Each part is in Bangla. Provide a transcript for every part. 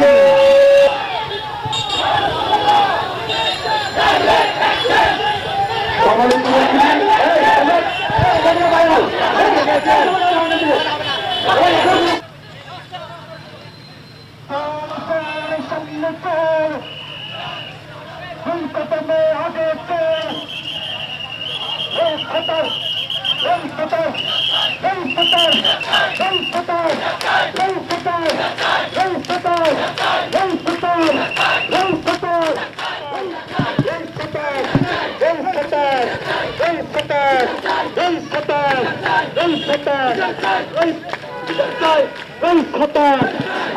Yeah.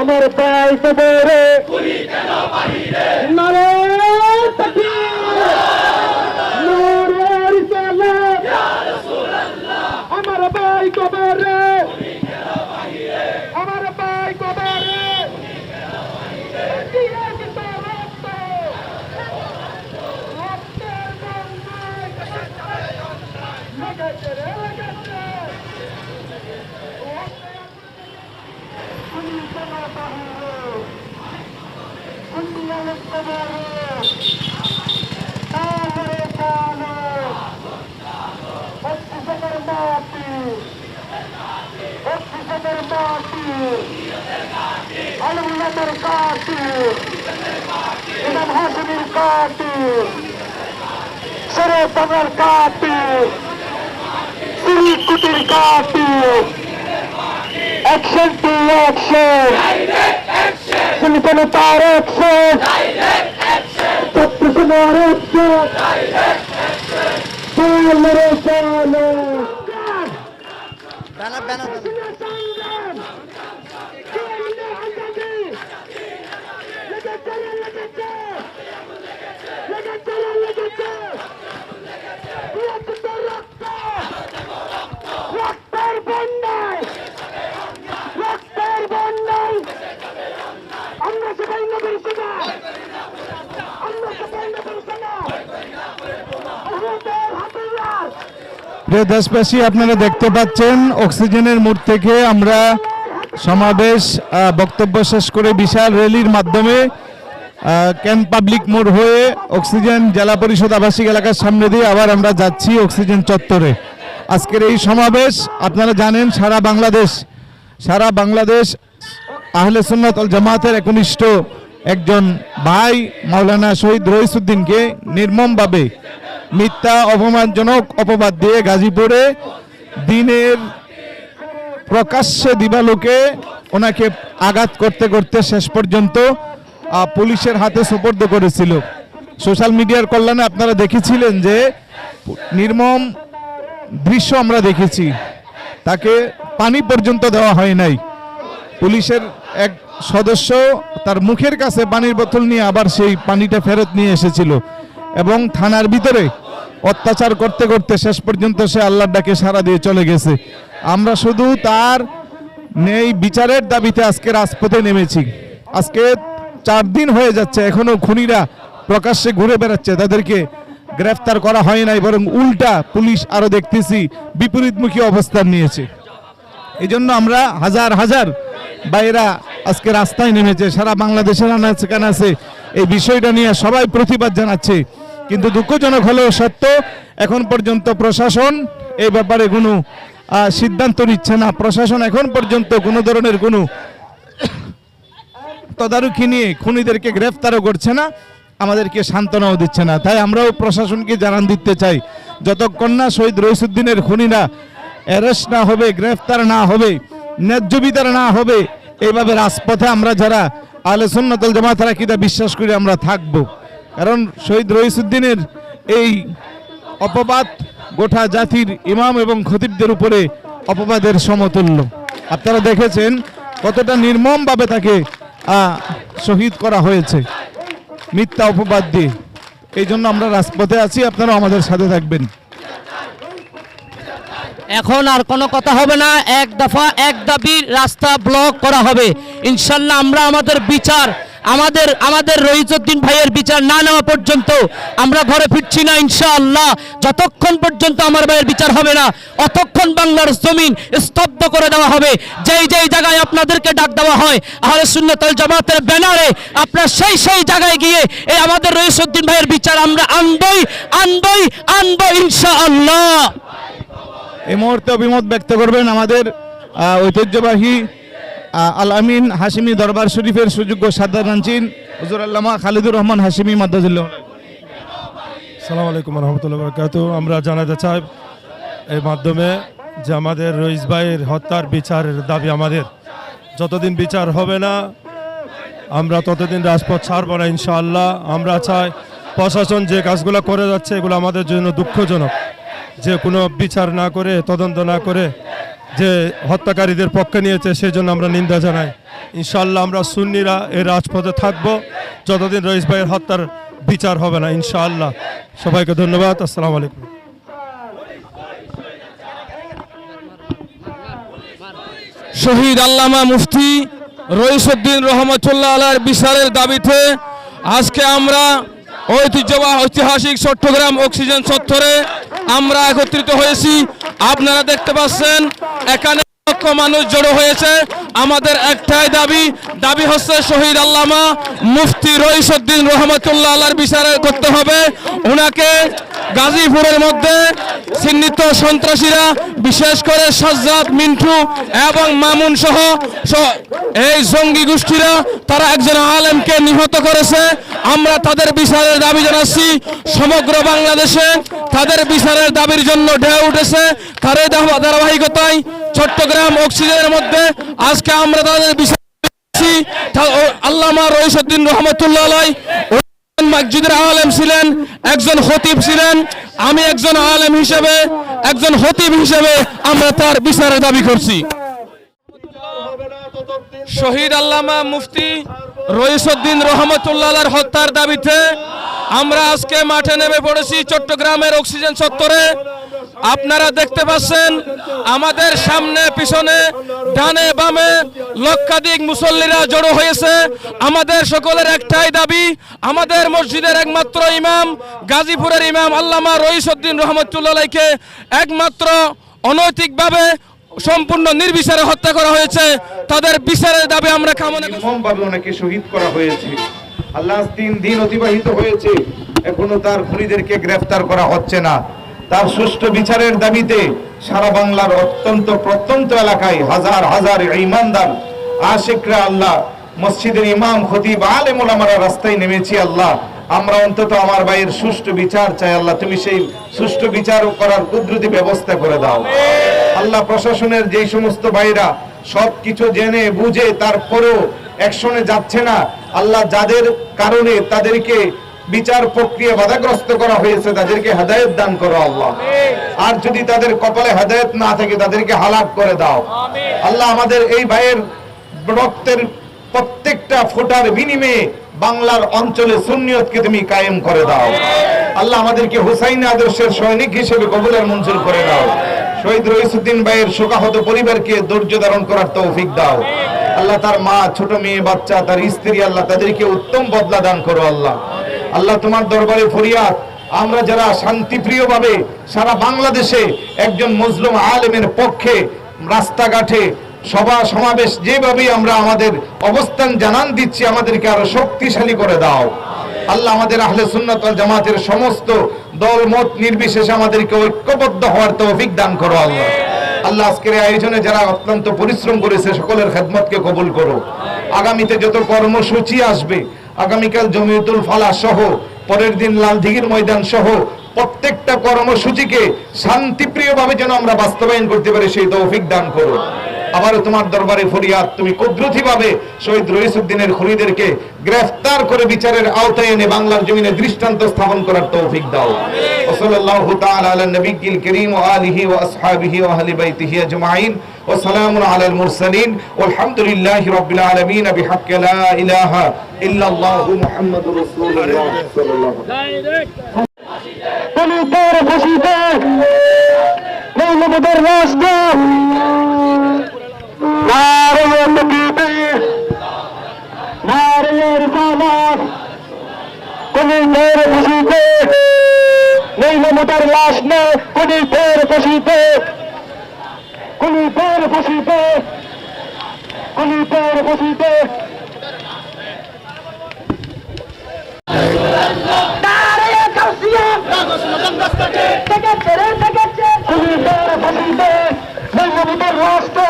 আমার কবরে নারে নারে Sere Tamer Kati Sri Kutir Kati action to action Sultan তার অ্যাকশন চট্টগ্রামের অ্যাকশন চালরে চালো ব্যানার ব্যানার রক্তের বন্যায় রক্তের বন্যায় আমরা সবাই নবীর সেনা আমরা সবাই নবীর সেনা আমাদের হাতিয়ার প্রিয় দেশবাসী, আপনারা দেখতে পাচ্ছেন অক্সিজেনের মোড় থেকে আমরা সমাবেশ বক্তব্য শেষ করে বিশাল র্যালির মাধ্যমে ক্যাম্প পাবলিক মোড় হয়ে অক্সিজেন জেলা পরিষদ আবাসিক এলাকার সামনে দিয়ে আবার আমরা যাচ্ছি অক্সিজেন চত্বরে। আজকের এই সমাবেশ, আপনারা জানেন, সারা বাংলাদেশ সারা বাংলাদেশ আহলে সুন্নাত জামাতের একনিষ্ঠ একজন ভাই মাওলানা শহীদ রহিসুদ্দিনকে নির্মমভাবে মিথ্যা, অপমানজনক অপবাদ দিয়ে গাজীপুরে দিনের প্রকাশ্যে দিবালোকে ওনাকে আঘাত করতে করতে শেষ পর্যন্ত পুলিশের হাতে সুপর্দ করেছিল। সোশ্যাল মিডিয়ার কল্যাণে আপনারা দেখেছিলেন যে নির্মম দৃশ্য আমরা দেখেছি। তাকে পানি পর্যন্ত দেওয়া হয় নাই। পুলিশের এক সদস্য তার মুখের কাছে পানির বোতল নিয়ে আবার সেই পানিটা ফেরত নিয়ে এসেছিল। এবং থানার ভিতরে অত্যাচার করতে করতে শেষ পর্যন্ত সে আল্লাহর ডাকে সারা দিয়ে চলে গেছে। আমরা শুধু তার নেই বিচারের দাবিতে আজকে রাজপথে নেমেছি। আজকে চার দিন হয়ে যাচ্ছে, এখনও খুনিরা প্রকাশ্যে ঘুরে বেড়াচ্ছে। তাদেরকে গ্রেফতার করা হয় নাই, বরং উল্টা পুলিশ আরও দেখতেছি বিপরীতমুখী অবস্থান নিয়েছে। এই জন্য আমরা হাজার হাজার বাইরা আজকে রাস্তায় নেমেছে, সারা বাংলাদেশের আনাচে কানাচে এই বিষয়টা নিয়ে সবাই প্রতিবাদ জানাচ্ছে। কিন্তু দুঃখজনক হলেও সত্য, এখন পর্যন্ত প্রশাসন এই ব্যাপারে কোনো সিদ্ধান্ত নিচ্ছে না। প্রশাসন এখন পর্যন্ত কোনো ধরনের কোনো তদারকি নিয়ে খুনিদেরকে গ্রেফতারও করছে না, আমাদেরকে সান্ত্বনাও দিচ্ছে না। তাই আমরাও প্রশাসনকে জানান দিতে চাই যতক্ষণ না শহীদ রইসুদ্দিনের খুনিরা অ্যারেস্ট না হবে, গ্রেফতার না হবে ন্যায্য বিচার না হবে, এইভাবে রাজপথে আমরা যারা আলে সুন্নতল জামাত রাকিদা বিশ্বাস করে আমরা থাকব। কারণ শহীদ রইসুদ্দিনের এই অপবাদ গোটা জাতির ইমাম এবং খতিবদের উপরে অপবাদের সমতুল্য। আপনারা দেখেছেন কতটা নির্মমভাবে তাকে শহীদ করা হয়েছে মিথ্যা অপবাদ দিয়ে। এই জন্য আমরা রাজপথে আছি, আপনারাও আমাদের সাথে থাকবেন। এখন আর কোনো কথা হবে না। এক দফা, এক দাবি রাস্তা ব্লক করা হবে। ইনশাল্লাহ আমরা আমাদের বিচার, আমাদের আমাদের রহিজউদ্দিন ভাইয়ের বিচার না নেওয়া পর্যন্ত আমরা ঘরে ফিরছি না ইনশাআল্লাহ। যতক্ষণ পর্যন্ত আমার ভাইয়ের বিচার হবে না, অতক্ষণ বাংলার জমিন স্তব্ধ করে দেওয়া হবে। যেই যেই জায়গায় আপনাদেরকে ডাক দেওয়া হয়, আহলে সুন্নতুল জামাতের ব্যানারে, আপনার সেই সেই জায়গায় গিয়ে এই আমাদের রহিসুদ্দিন ভাইয়ের বিচার আমরা আনবই আনবই আনব ইনশাআল্লাহ। এই মুহূর্তে অভিমত ব্যক্ত করবেন আমাদের ঐতিহ্যবাহী আল আমিন হাসিমি দরবার শরীফের সুযোগ্য চিন হুজুর আল্লামা খালিদুর রহমান হাসিমি মাদ্দাজুল্লাহ সালাম আলাইকুম রহমতুল্লাহ বরকাত আমরা জানাতে চাই এই মাধ্যমে যে আমাদের রইস ভাইয়ের হত্যার বিচারের দাবি আমাদের। যতদিন বিচার হবে না, আমরা ততদিন রাজপথ ছাড়বো না ইনশাআল্লাহ। আমরা চাই প্রশাসন যে কাজগুলো করে যাচ্ছে, এগুলো আমাদের জন্য দুঃখজনক। যে কোনো বিচার না করে, তদন্ত না করে, যে হত্যাকারীদের পক্ষে নিয়েছে, সেজন্য আমরা নিন্দা জানাই। ইনশাল্লাহ আমরা সুন্নিরা এই রাজপথে থাকব। যতদিন রইস ভাইয়ের হত্যার বিচার হবে না, ইনশাআল্লাহ। সবাইকে ধন্যবাদ, আসসালামু আলাইকুম। শহীদ আল্লামা মুফতি রইসুদ্দিন রহমতুল্লাহ আলার বিচারের দাবিতে আজকে আমরা ঐতিহ্যবাহ ঐতিহাসিক চট্টগ্রাম অক্সিজেন চত্বরে আমরা একত্রিত হয়েছি। আপনারা দেখতে পাচ্ছেন, এখানে লক্ষ মানুষ জড়ো হয়েছে। আমাদের একটাই দাবি দাবি হচ্ছে শহীদ আল্লামা মুফতি রইসুদ্দিন রহমতুল্লাহ আল্লাহর বিচার করতে হবে। ওনাকে গাজীপুরের মধ্যে চিহ্নিত সন্ত্রাসীরা, বিশেষ করে সাজ্জাদ, মিন্টু এবং মামুন সহ এই জঙ্গি গোষ্ঠীরা, তারা একজন আলেমকে নিহত করেছে। আমরা তাদের বিচারের দাবি জানাচ্ছি। সমগ্র বাংলাদেশে তাদের বিচারের দাবির জন্য ঢেউ উঠেছে। তারই ধারাবাহিকতায় চট্টগ্রাম অক্সিজেনের মধ্যে আজকে আমরা তাদের বিচার। আল্লামা রইসুদ্দিন রহমতুল্লাহ মসজিদের আলেম ছিলেন, একজন হতিব ছিলেন। আমি একজন আলেম হিসেবে, একজন হতিব হিসেবে আমরা তার বিচারের দাবি করছি। শহীদ আল্লামা মুফতি রইসুদ্দিন রহমতুল্লাহ হত্যার দাবিতে আমরা আজকে মাঠে নেমে পড়েছি চট্টগ্রামের অক্সিজেন চত্বরে। আপনারা দেখতে পাচ্ছেন আমাদের সামনে, পিছনে, ডানে, বামে লক্ষাধিক মুসল্লিরা জড়ো হয়েছে। আমাদের সকলের একটাই দাবি, আমাদের মসজিদের একমাত্র ইমাম, গাজীপুরের ইমাম আল্লামা রইসুদ্দিন রহমতুল্লাহকে একমাত্র অনৈতিকভাবে সম্পূর্ণ নির্বিচারে হত্যা করা হয়েছে। তাদের বিচারের দাবি আমরা কামনা ওনাকে শহীদ করা হয়েছে। আল্লাহ তিন দিন অতিবাহিত হয়েছে। এখনও তার খুনিদেরকে গ্রেফতার করা হচ্ছে না। তার সুষ্ঠু বিচারের দাবিতে সারা বাংলার অত্যন্ত প্রত্যন্ত এলাকায় হাজার হাজার ইমানদার, আশিকরা আল্লাহ, মসজিদের ইমাম, খতিব, আলেম ওলামারা রাস্তায় নেমেছি আল্লাহ। আমরা অন্তত আমার ভাইয়ের সুষ্ঠু বিচার চাই আল্লাহ, তুমি সেই সুষ্ঠু বিচার করার কুদরতি ব্যবস্থা করে দাও। আল্লাহ প্রশাসনের যেই সমস্ত ভাইরা সব কিছু জেনে, বুঝে, তারপরেও অ্যাকশনে যাচ্ছে না, আল্লাহ যাদের কারণে তাদেরকে বিচার প্রক্রিয়া বাধাগ্রস্ত করা হয়েছে তাদেরকে হেদায়েত দান করো আল্লাহ। আর যদি তাদের কপালে হেদায়েত না থাকে তাদেরকে হালাক করে দাও। আল্লাহ আমাদের এই ভাইয়ের রক্তের প্রত্যেকটা ফোটার বিনিময়ে বাংলার অঞ্চলে সুন্নিয়তকে তুমি কায়েম করে দাও। আল্লাহ আমাদেরকে হুসাইন আদর্শের সৈনিক হিসেবে কবুলের মঞ্জুর করে দাও। শহীদ রইসুদ্দিন ভাইয়ের শোকাহত পরিবারকে ধৈর্য ধারণ করার তৌফিক দাও। আল্লাহ তার মা ছোট মেয়ে বাচ্চা তার স্ত্রী আল্লাহ তাদেরকে উত্তম বদলা দান করো আল্লাহ। আল্লাহ তোমার দরবারে ফরিয়াদ। আমরা যারা শান্তিপ্রিয় ভাবে সারা বাংলাদেশে একজন মুসলিম আলেমের পক্ষে রাস্তাঘাটে সভা সমাবেশ যেভাবে আমরা আমাদের অবস্থান জানান দিচ্ছি, আমাদেরকে আরও শক্তিশালী করে দাও। আল্লাহ আমাদের আহলে সুন্নাত জামাতের সমস্ত দল, মত নির্বিশেষে আমাদেরকে ঐক্যবদ্ধ হওয়ার তৌফিক দান করো আল্লাহ। আল্লাহ আজকের আয়োজনে যারা অত্যন্ত পরিশ্রম করেছে, সকলের খেদমতকে কবুল করো। আগামীতে যত কর্মসূচি আসবে আগামীকাল জমিয়তুল ফালা সহ, পরের দিন লালদিঘির ময়দান সহ, প্রত্যেকটা কর্মসূচিকে শান্তিপ্রিয়ভাবে যেন আমরা বাস্তবায়ন করতে পারি সেই তৌফিক দান করো আবার তোমার দরবারে ফরিয়াদ তুমি কুদরতি ভাবে শহীদ রইসুদ্দিনের খুনিদেরকে গ্রেফতার করে বিচারের আওতায় এনে বাংলার জমিনে দৃষ্টান্ত স্থাপন করার তৌফিক দাও। ওসল্লাল্লাহু তাআলা আলা নবিয়িল কারীম ওয়া আলিহি ওয়া আসহাবিহি ওয়া আহলি বাইতিহি আজমাইন। ওয়া সালামুন আলাল মুরসালিন। ওয়ালহামদুলিল্লাহি রাব্বিল আলামিন। বিহাক্কি লা ইলাহা ইল্লাল্লাহু মুহাম্মাদুর রাসূলুল্লাহ সাল্লাল্লাহু পুলিশের ফাঁসিতে মৌলবাদের রাষ্ট্র নারে তকবীর নারে কোনি ফের খুশিতে নেই মমতার লাশ না কোনি ফের খুশিতে কোনি ফের খুশিতে কোনি ফের খুশিতে কোনি ফের খুশিতে নেই মমতার লাশ না কোনি